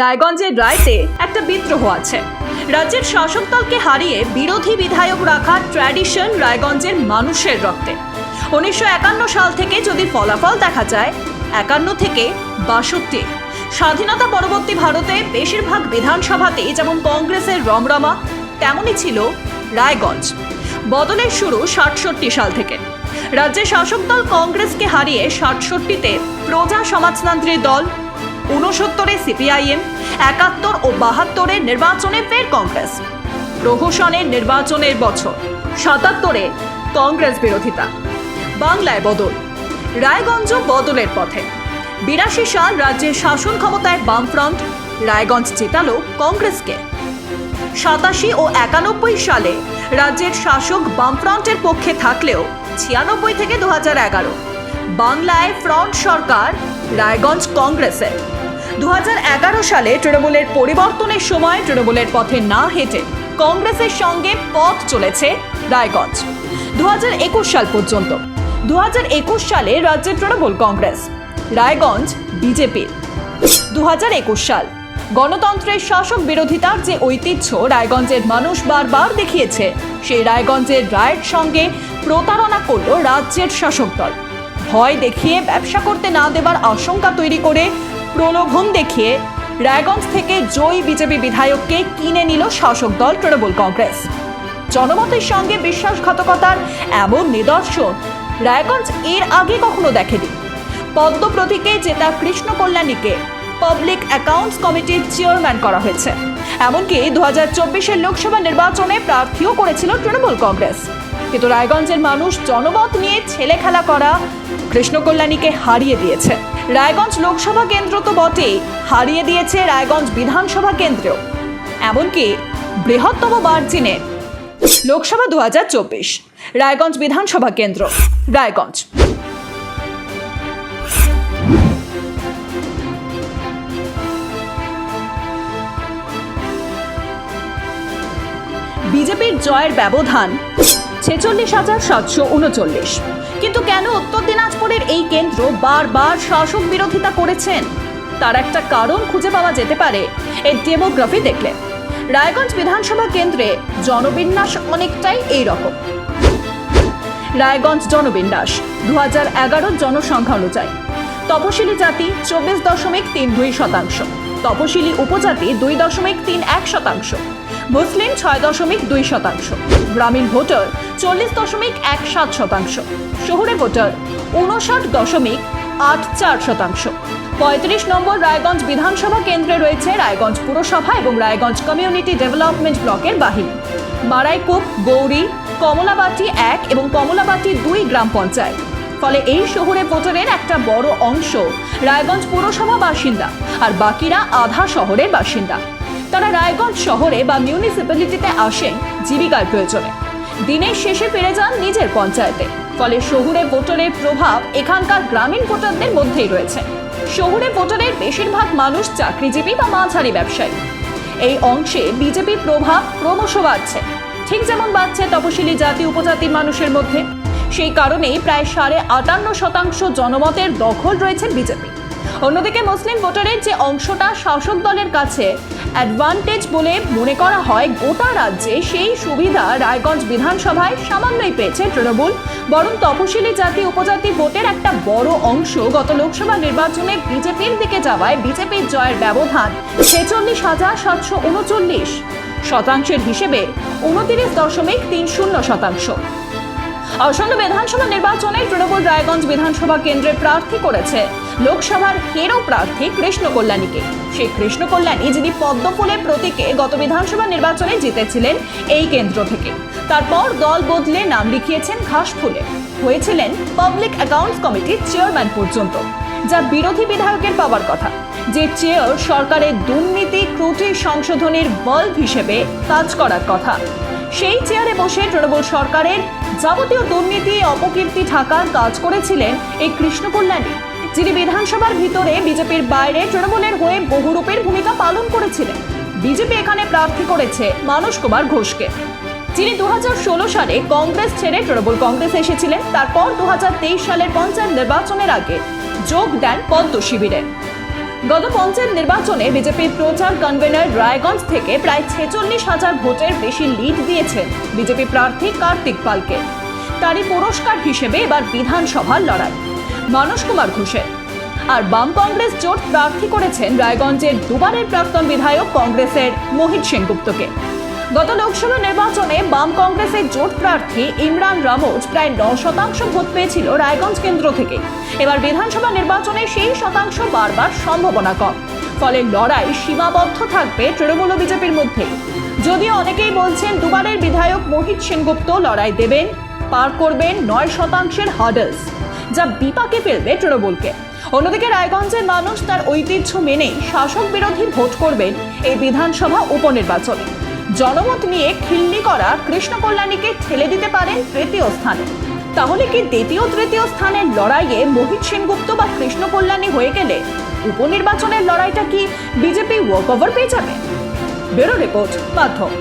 রায়গঞ্জের রায়তে একটা বিদ্রোহ আছে। রাজ্যের শাসক দলকে হারিয়ে বিরোধী বিধায়ক রাখা ট্র্যাডিশন রায়গঞ্জের মানুষের রক্তে। উনিশশো একান্ন সাল থেকে যদি ফলাফল দেখা যায়, একান্ন থেকে বাষট্টি। স্বাধীনতা পরবর্তী ভারতে বেশিরভাগ বিধানসভাতেই যেমন কংগ্রেসের রমরমা, তেমনই ছিল রায়গঞ্জ। বদলের শুরু সাতষট্টি সাল থেকে। রাজ্যের শাসক দল কংগ্রেসকে হারিয়ে সাতষট্টিতে প্রজা সমাজতান্ত্রী দল ঊনসত্তরে সিপিআইএম, একাত্তর ও বাহাত্তরে নির্বাচনে ফের কংগ্রেস। প্রহসনের নির্বাচনের বছর, সাতাত্তরে কংগ্রেস বিরোধিতা। বাংলায় বদল, রায়গঞ্জ বদলের পথে। বিরাশি সাল রাজ্যের শাসন ক্ষমতায় বামফ্রন্ট, রায়গঞ্জ জেতালো কংগ্রেসকে। সাতাশি ও একানব্বই সালে রাজ্যের শাসক বামফ্রন্টের পক্ষে থাকলেও ছিয়ানব্বই থেকে দু বাংলায় ফ্রন্ট সরকার, রায়গঞ্জ কংগ্রেসের। দু হাজার এগারো সালে তৃণমূলের পরিবর্তনের সময় তৃণমূলের পথে না হেঁটে কংগ্রেসের সঙ্গে পথ চলেছে রায়গঞ্জ। দু সাল পর্যন্ত। দু সালে রাজ্যের তৃণমূল কংগ্রেস, রায়গঞ্জ বিজেপির দু সাল। গণতন্ত্রের শাসক বিরোধিতার যে ঐতিহ্য রায়গঞ্জের মানুষ বারবার দেখিয়েছে, সেই রায়গঞ্জের রায়ের সঙ্গে প্রতারণা করল রাজ্যের শাসক দল। ভয় দেখিয়ে ব্যবসা করতে না দেবার আশঙ্কা তৈরি করে প্রলোভন দেখিয়ে রায়গঞ্জ থেকে জয়ী বিজেপি বিধায়ককে কিনে নিল শাসক দল তৃণমূল কংগ্রেস। জনমতের সঙ্গে বিশ্বাসঘাতকতার এমন নিদর্শন রায়গঞ্জ এর আগে কখনো দেখেনি। পদ্ম প্রতীকে জেতা কৃষ্ণ কল্যাণীকে পাবলিক অ্যাকাউন্টস কমিটির চেয়ারম্যান করা হয়েছে। এমনকি দু হাজার চব্বিশের লোকসভা নির্বাচনে প্রার্থীও করেছিল তৃণমূল কংগ্রেস। কিন্তু রায়গঞ্জের মানুষ জনমত নিয়ে ছেলে খেলা করা কৃষ্ণ কল্যাণীকে হারিয়ে দিয়েছে। রায়গঞ্জ লোকসভা কেন্দ্র তো বটেই। হারিয়ে দিয়েছে রায়গঞ্জ বিধানসভা কেন্দ্র এমনকি বৃহত্তম মার্জিনে লোকসভা দু হাজার চব্বিশ, রায়গঞ্জ বিধানসভা কেন্দ্র, রায়গঞ্জ। বিজেপির জয়ের ব্যবধান ছেচল্লিশ হাজার সাতশো উনচল্লিশ। কিন্তু কেন উত্তর দিনাজপুরের এই কেন্দ্র বারবার শাসক বিরোধিতা করেছেন? তার একটা কারণ খুঁজে পাওয়া যেতে পারে। এর ডেমোগ্রাফি দেখলে রায়গঞ্জ বিধানসভা কেন্দ্রে জনবিন্যাস অনেকটাই এই রকম রায়গঞ্জ জনবিন্যাস দু হাজার এগারোর জনসংখ্যা অনুযায়ী। তপশিলি জাতি চব্বিশ দশমিক তিন দুই শতাংশ। তপশিলি উপজাতি দুই দশমিক তিন এক শতাংশ। মুসলিম ছয় দশমিক দুই শতাংশ। গ্রামীণ ভোটার চল্লিশ দশমিক এক সাত শতাংশ। শহুরে ভোটার উনষাট দশমিক আট চার শতাংশ। পঁয়ত্রিশ নম্বর রায়গঞ্জ বিধানসভা কেন্দ্রে রয়েছে রায়গঞ্জ পুরসভা এবং রায়গঞ্জ কমিউনিটি ডেভেলপমেন্ট ব্লকের বাহিনী। মারাইকুপ, গৌরী, কমলাবাটি এক এবং কমলাবাটি দুই গ্রাম পঞ্চায়েত। ফলে এই শহরে ভোটারের একটা বড় অংশ রায়গঞ্জ পুরসভা বাসিন্দা আর বাকিরা আধা শহরের বাসিন্দা। তারা রায়গঞ্জ শহরে বা মিউনিসিপ্যালিটিতে আসেন জীবিকার প্রয়োজনে। দিনের শেষে ফিরে যান নিজের পঞ্চায়েতে। ফলে শহুরে ভোটারের প্রভাব এখানকার গ্রামীণ ভোটারদের মধ্যেই রয়েছে। শহুরে ভোটারের বেশিরভাগ মানুষ চাকরিজীবী বা মাঝারি ব্যবসায়ী। এই অংশে বিজেপির প্রভাব ক্রমশ বাড়ছে। ঠিক যেমন বাড়ছে তপশিলি জাতি উপজাতির মানুষের মধ্যে। সেই কারণেই প্রায় সাড়ে আটান্ন শতাংশ জনমতের দখল রয়েছে বিজেপি। অন্যদিকে মুসলিম ভোটারের যে অংশটা শাসক দলের কাছে অ্যাডভান্টেজ বলে মনে করা হয় গোটা রাজ্যে, সেই সুবিধা রায়গঞ্জ বিধানসভায় সামান্যই পেয়েছে তৃণমূল। বরং তপশিলি জাতি উপজাতি ভোটের একটা বড় অংশ গত লোকসভা নির্বাচনে বিজেপির দিকে যাওয়ায় বিজেপির জয়ের ব্যবধান ছেচল্লিশ হাজার সাতশো উনচল্লিশ শতাংশের হিসেবে উনতিরিশ দশমিক তিন শূন্য শতাংশ। আসন্ন বিধানসভা নির্বাচনে তৃণমূল রায়গঞ্জ বিধানসভা কেন্দ্রে প্রার্থী করেছে লোকসভার হেরো প্রার্থী কৃষ্ণ কল্যাণীকে। সেই কৃষ্ণ কল্যাণী যিনি পদ্মফুলের প্রতীকে গত বিধানসভা নির্বাচনে জিতেছিলেন এই কেন্দ্র থেকে। তারপর দল বদলে নাম লিখিয়েছেন ঘাসফুলে। হয়েছিলেন পাবলিক অ্যাকাউন্টস কমিটির চেয়ারম্যান পর্যন্ত, যা বিরোধী বিধায়কের পাওয়ার কথা। যে চেয়ার সরকারের দুর্নীতি ত্রুটি সংশোধনের বল্ব হিসেবে কাজ করার কথা। সেই চেয়ারে বসে তৃণমূল সরকারের যাবতীয় দুর্নীতি, অপকীর্তি ঢাকার কাজ করেছিলেন এই কৃষ্ণ কল্যাণী যিনি বিধানসভার ভিতরে বিজেপির বাইরে তৃণমূলের হয়ে বহুরূপের ভূমিকা পালন করেছিলেন। বিজেপি এখানে প্রার্থী করেছে মানস কুমার ঘোষকে। যিনি দু হাজার ষোলো সালে কংগ্রেস ছেড়ে তৃণমূল কংগ্রেস এসেছিলেন, তারপর দু হাজার তেইশ সালের পঞ্চায়েত নির্বাচনের আগে যোগ দেন পদ্ম শিবিরে গত পঞ্চায়েত নির্বাচনে বিজেপির প্রচার কনভেনার রায়গঞ্জ থেকে প্রায় ছেচল্লিশ হাজার ভোটের বেশি লিড দিয়েছেন বিজেপি প্রার্থী কার্তিক পালকে। তারই পুরস্কার হিসেবে এবার বিধানসভার লড়াই, মানস কুমার ঘোষের। আর বাম কংগ্রেস জোট প্রার্থী করেছেন রায়গঞ্জের দুবারের প্রাক্তন বিধায়ক কংগ্রেসের মোহিত সেনগুপ্তকে। গত লোকসভা নির্বাচনে বাম কংগ্রেসের জোট প্রার্থী ইমরান রামোজ প্রায় ন শতাংশ ভোট পেয়েছিল রায়গঞ্জ কেন্দ্র থেকে। এবার বিধানসভা নির্বাচনে সেই শতাংশ বারবার সম্ভাবনা কম। ফলে লড়াই সীমাবদ্ধ থাকবে তৃণমূল বিজেপির মধ্যে। যদিও অনেকেই বলছেন দুবারের বিধায়ক মোহিত সেনগুপ্ত লড়াই দেবেন, পার করবেন নয় শতাংশের হার্ডলস যা বিপাকে ফেলবে তৃণমূলকে। অন্যদিকে রায়গঞ্জের মানুষ তার ঐতিহ্য মেনেই শাসক বিরোধী ভোট করবেন এই বিধানসভা উপনির্বাচনে। জনমত নিয়ে খিল্লি করা কৃষ্ণ কল্যাণীকে ঠেলে দিতে পারেন তৃতীয় স্থানে। তাহলে কি দ্বিতীয় তৃতীয় স্থানের লড়াইয়ে মোহিত সেনগুপ্ত বা কৃষ্ণ কল্যাণী হয়ে গেলে উপনির্বাচনের লড়াইটা কি বিজেপি ওয়াক ওভার পেয়ে যাবে? ব্যুরো রিপোর্ট, মাধ্যম।